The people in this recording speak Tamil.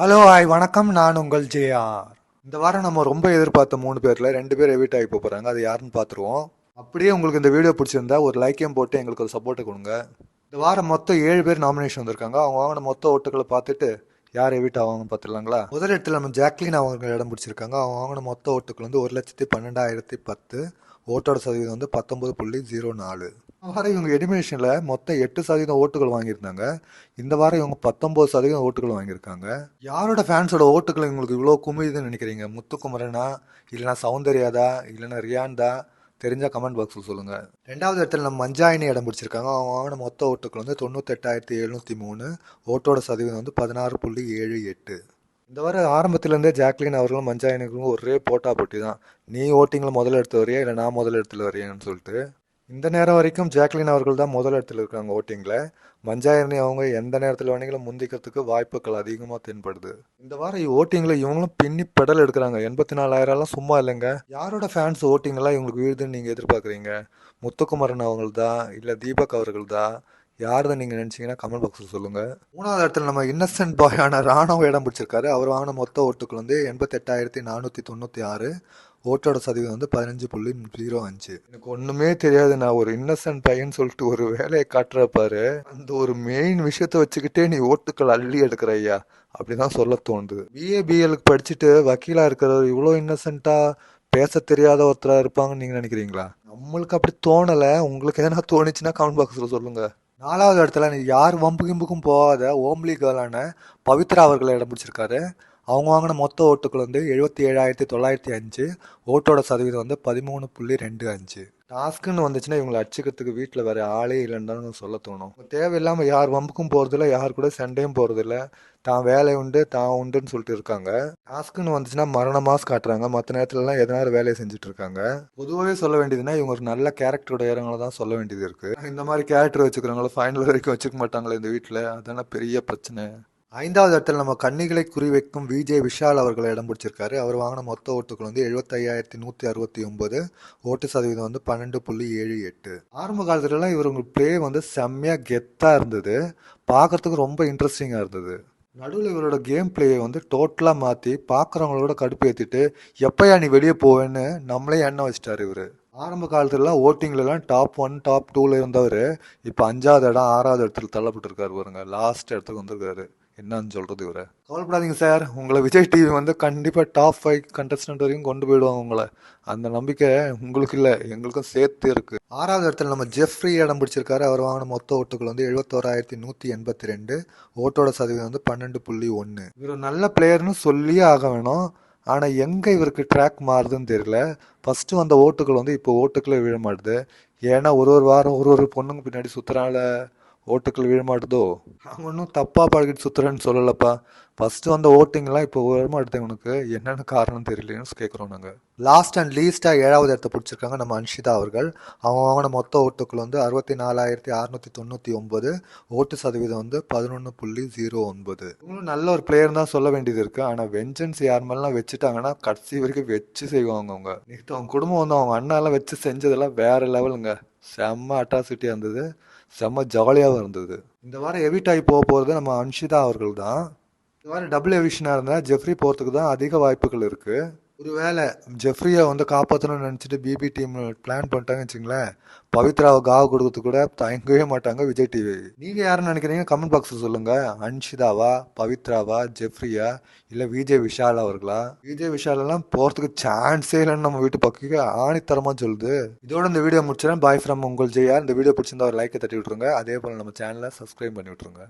ஹலோ ஹாய் வணக்கம். நான் உங்கள் ஜேஆர். இந்த வாரம் நம்ம ரொம்ப எதிர்பார்த்த மூணு பேரில் ரெண்டு பேர் எவிட் ஆகி போகிறாங்க அது யாருன்னு பார்த்துருவோம் அப்படியே உங்களுக்கு இந்த வீடியோ பிடிச்சிருந்தா ஒரு லைக்கையும் போட்டு எங்களுக்கு ஒரு சப்போர்ட்டை கொடுங்க. இந்த வாரம் மொத்தம் ஏழு பேர் நாமினேஷன் வந்திருக்காங்க. அவங்க வாங்கின மொத்த ஓட்டுகளை பார்த்துட்டு யார் எவிட் ஆவாங்கன்னு பார்த்துடலாங்களா முதல் இடத்துல நம்ம ஜாக்லின் அவங்க இடம் பிடிச்சிருக்காங்க. அவங்க வாங்கின மொத்த ஓட்டுகள் வந்து ஒரு லட்சத்தி பன்னெண்டாயிரத்தி பத்து. ஓட்டோட சதவீதம் வந்து பத்தொம்பது புள்ளி ஜீரோ நாலு. வாரம் இவங்க எலிமினேஷனில் மொத்தம் எட்டு சதவீதம் ஓட்டுகள் வாங்கியிருந்தாங்க. இந்த வாரம் இவங்க பத்தொம்பது சதவீதம் ஓட்டுகள் வாங்கியிருக்காங்க. யாரோட ஃபேன்ஸோட ஓட்டுகள் இவங்களுக்கு இவ்வளோ குமியுதுன்னு நினைக்கிறீங்க? முத்துக்குமரனா? இல்லைனா சௌந்தர்யாதா? இல்லைனா ரியான்தா தெரிஞ்சால் கமெண்ட் பாக்ஸில் சொல்லுங்கள் ரெண்டாவது இடத்துல நம்ம மஞ்சாயினி இடம் பிடிச்சிருக்காங்க. அவங்க மொத்த ஓட்டுகள் வந்து தொண்ணூத்தெட்டாயிரத்தி எழுநூற்றி மூணு. ஓட்டோட சதவீதம் வந்து பதினாறு புள்ளி ஏழு எட்டு. இந்த வாரம் ஆரம்பத்துலேருந்தே ஜாக்லின் அவர்களும் மஞ்சாயினிக்கும் ஒரே போட்டா போட்டி தான் நீ ஓட்டிங்கில் முதல் எடுத்து வரையா? இல்லை நான் முதல் இடத்துல வரையான்னு சொல்லிட்டு இந்த நேரம் வரைக்கும் ஜாக்லின் அவர்கள் தான் முதல் இடத்துல இருக்காங்க ஓட்டிங்கில் மஞ்சாயிரணி அவங்க எந்த நேரத்தில் வேணுங்களும் முந்திக்கிறதுக்கு வாய்ப்புகள் அதிகமாக தென்படுது. இந்த வாரம் ஓட்டிங்கில் இவங்களும் பின்னி பெடல் எடுக்கிறாங்க. எண்பத்தி நாலாயிரம்லாம் சும்மா இல்லைங்க. யாரோட ஃபேன்ஸ் ஓட்டிங்கெல்லாம் இவங்களுக்கு விழுதுன்னு நீங்கள் எதிர்பார்க்குறீங்க? முத்துக்குமரன் அவங்கள்தா இல்லை தீபக் அவர்கள்தா யார் தான் நீங்கள் நினச்சிங்கன்னா கமெண்ட் பாக்ஸில் சொல்லுங்கள் மூணாவது இடத்துல நம்ம இன்னசென்ட் பாயான ராணுவ இடம் பிடிச்சிருக்காரு. அவர் வாங்கின மொத்த ஓட்டுக்கள் வந்து எண்பத்தெட்டாயிரத்தி நானூற்றி தொண்ணூற்றி ஆறு. ஓட்டோட சதவீதம் வந்து பதினஞ்சு புள்ளி ஜீரோ அஞ்சு. எனக்கு ஒன்றுமே தெரியாது நான் ஒரு இன்னசென்ட் பையன் சொல்லிட்டு ஒரு வேலையை காட்டுறப்பாரு அந்த ஒரு மெயின் விஷயத்த வச்சுக்கிட்டே நீ ஓட்டுக்கள் அள்ளி எடுக்கிற ஐயா. அப்படிதான் சொல்ல தோணுது. பிஏ பிஎலுக்கு படிச்சுட்டு வக்கீலா இருக்கிறவர் இவ்வளோ இன்னசென்ட்டா பேச தெரியாத ஒருத்தராக இருப்பாங்கன்னு நீங்கள் நினைக்கிறீங்களா? நம்மளுக்கு அப்படி தோணலை. உங்களுக்கு எதனா தோணுச்சுன்னா கமெண்ட் பாக்ஸில் சொல்லுங்கள் நாலாவது இடத்துல நீ யார் வம்பு கிம்புக்கும் போகாத ஓம்லி கேர்ளான பவித்ரா அவர்களை இடம் பிடிச்சிருக்காரு. அவங்க வாங்கின மொத்த ஓட்டுகள் வந்து எழுபத்தி ஏழாயிரத்தி தொள்ளாயிரத்தி அஞ்சு ஓட்டோட சதவீதம் வந்து பதிமூணு புள்ளி ரெண்டு அஞ்சு. டாஸ்க்குன்னு வந்துச்சுன்னா இவங்களை அடிச்சுக்கிறதுக்கு வீட்டில் வேற ஆளே இல்லைன்னு சொல்ல தோணும். தேவையில்லாமல் யார் வம்புக்கும் போகிறதில்ல யார் கூட சண்டையும் போகிறதில்ல தான் வேலை உண்டு தான் உண்டுன்னு சொல்லிட்டு இருக்காங்க. டாஸ்க்குன்னு வந்துச்சுன்னா மரண மாஸ் காட்டுறாங்க. மற்ற நேரத்துலலாம் எதனால வேலையை செஞ்சுட்டு இருக்காங்க. பொதுவாகவே சொல்ல வேண்டியதுன்னா இவங்க ஒரு நல்ல கேரக்டரோட இடங்களை தான் சொல்ல வேண்டியது இருக்குது இந்த மாதிரி கேரக்டர் வச்சுக்கிறவங்கள ஃபைனல் வரைக்கும் வச்சுக்க மாட்டாங்களே இந்த வீட்டில் அதான பெரிய பிரச்சனை. ஐந்தாவது இடத்துல நம்ம கன்னிகளை குறிவைக்கும் விஜய் விஷால் அவர்களை இடம் பிடிச்சிருக்காரு. அவர் வாங்கின மொத்த ஓட்டுகள் வந்து எழுபத்தையாயிரத்தி நூற்றி அறுபத்தி ஒன்பது ஓட்டு சதவீதம் வந்து பன்னெண்டு புள்ளி ஏழு எட்டு. ஆரம்ப காலத்துலலாம் இவருங்க ப்ளே வந்து செம்மையாக கெத்தாக இருந்தது. பார்க்கறதுக்கு ரொம்ப இன்ட்ரெஸ்டிங்காக இருந்தது. நடுவில் இவரோட கேம் பிளேயை வந்து டோட்டலாக மாற்றி பார்க்குறவங்களோட கடுப்பு ஏற்றிட்டு எப்பயா நீ வெளியே போவேன்னு நம்மளே எண்ணம் வச்சிட்டாரு இவர். ஆரம்ப காலத்துலலாம் ஓட்டிங்லலாம் டாப் ஒன் டாப் டூவில் இருந்தவர் இப்போ அஞ்சாவது இடம் ஆறாவது இடத்துல தள்ளப்பட்டிருக்காரு பாருங்க. லாஸ்ட் இடத்துக்கு வந்திருக்காரு. என்னன்னு சொல்றது இவரை. கவலைப்படாதீங்க சார். உங்களை விஜய் டிவி வந்து கண்டிப்பாக டாப் ஃபைவ் கண்டஸ்டன்ட் வரைக்கும் கொண்டு போயிடுவாங்க உங்களை. அந்த நம்பிக்கை உங்களுக்கு இல்லை எங்களுக்கும் சேர்த்து இருக்கு. ஆறாவது இடத்துல நம்ம ஜெஃப்ரி இடம் பிடிச்சிருக்காரு. அவர் வாங்கின மொத்த ஓட்டுகள் வந்து எழுபத்தோராயிரத்தி நூற்றி எண்பத்தி ரெண்டு. ஓட்டோட சதவீதம் வந்து பன்னெண்டு புள்ளி ஒன்று இவர் நல்ல பிளேயர்னு சொல்லியே ஆக வேணும். ஆனால் எங்கே இவருக்கு ட்ராக் மாறுதுன்னு தெரியல. ஃபஸ்ட்டு வந்த ஓட்டுகள் வந்து இப்போ ஓட்டுக்களே விழ மாட்டுது. ஏன்னா ஒரு ஒரு வாரம் ஒரு ஒரு பொண்ணுங்க பின்னாடி சுற்றுறால ஓட்டுக்கள் விழ மாட்டுதோ அவங்க ஒன்றும் தப்பாக பழகிட்டு சுற்றுறேன்னு சொல்லலப்பா. ஃபஸ்ட்டு வந்த ஓட்டிங்லாம் இப்போ வரமாட்டுது உனக்கு. என்னென்ன காரணம் தெரியலன்னு கேட்குறோம் நாங்கள் லாஸ்ட் அண்ட் லீஸ்ட்டாக ஏழாவது இடத்த பிடிச்சிருக்காங்க நம்ம அன்ஷிதா அவர்கள். அவங்க வாங்கின மொத்த ஓட்டுக்கள் வந்து அறுபத்தி நாலாயிரத்தி அறுநூற்றி தொண்ணூற்றி ஒம்பது ஓட்டு சதவீதம் வந்து பதினொன்று புள்ளி ஜீரோ ஒன்பது. இவங்களும் நல்ல ஒரு பிளேயர் தான் சொல்ல வேண்டியது இருக்குது ஆனால் வெஞ்சன்ஸ் யார் மேலாம் வச்சுட்டாங்கன்னா கடைசி வரைக்கும் வச்சு செய்வாங்க அவங்க. நேற்று அவங்க குடும்பம் வந்து அவங்க அண்ணாலாம் வச்சு செஞ்சதெல்லாம் வேற லெவலுங்க செம்ம அட்ராசிட்டியாக இருந்தது. செம்ம ஜாலியாகவும் இருந்தது. இந்த வாரம் எவிட் ஆகி போக போகிறது நம்ம அன்ஷிதா அவர்கள் தான் இந்த வாரம் டபுள் எவிஷனாக இருந்தால் ஜெஃப்ரி போகிறதுக்கு தான் அதிக வாய்ப்புகள் இருக்குது ஒருவேளை ஜெஃப்ரியை வந்து காப்பாற்றணும்னு நினச்சிட்டு பிபி டீம் பிளான் பண்ணிட்டாங்கன்னு வச்சுங்களேன் பவித்ராவை காவ கொடுக்கறது கூட தயங்கவே மாட்டாங்க விஜய் டிவி நீங்கள் யாருன்னு நினைக்கிறீங்க? கமெண்ட் பாக்ஸில் சொல்லுங்கள் அன்ஷிதாவா பவித்ராவா ஜெஃப்ரியா இல்லை விஜய் விஷால் அவர்களா? விஜய் விஷாலெல்லாம் போகிறதுக்கு சான்ஸே இல்லைன்னு நம்ம வீட்டு பக்கம் ஆணித்தரமாக சொல்லுது. இதோட இந்த வீடியோ முடிச்சிடறேன் பாய் ஃப்ரம் உங்கள் ஜெயா. இந்த வீடியோ பிடிச்சிருந்தா ஒரு லைக்கை தட்டி விட்ருங்க அதே போல் நம்ம சேனலை சப்ஸ்கிரைப் பண்ணி விட்ருங்க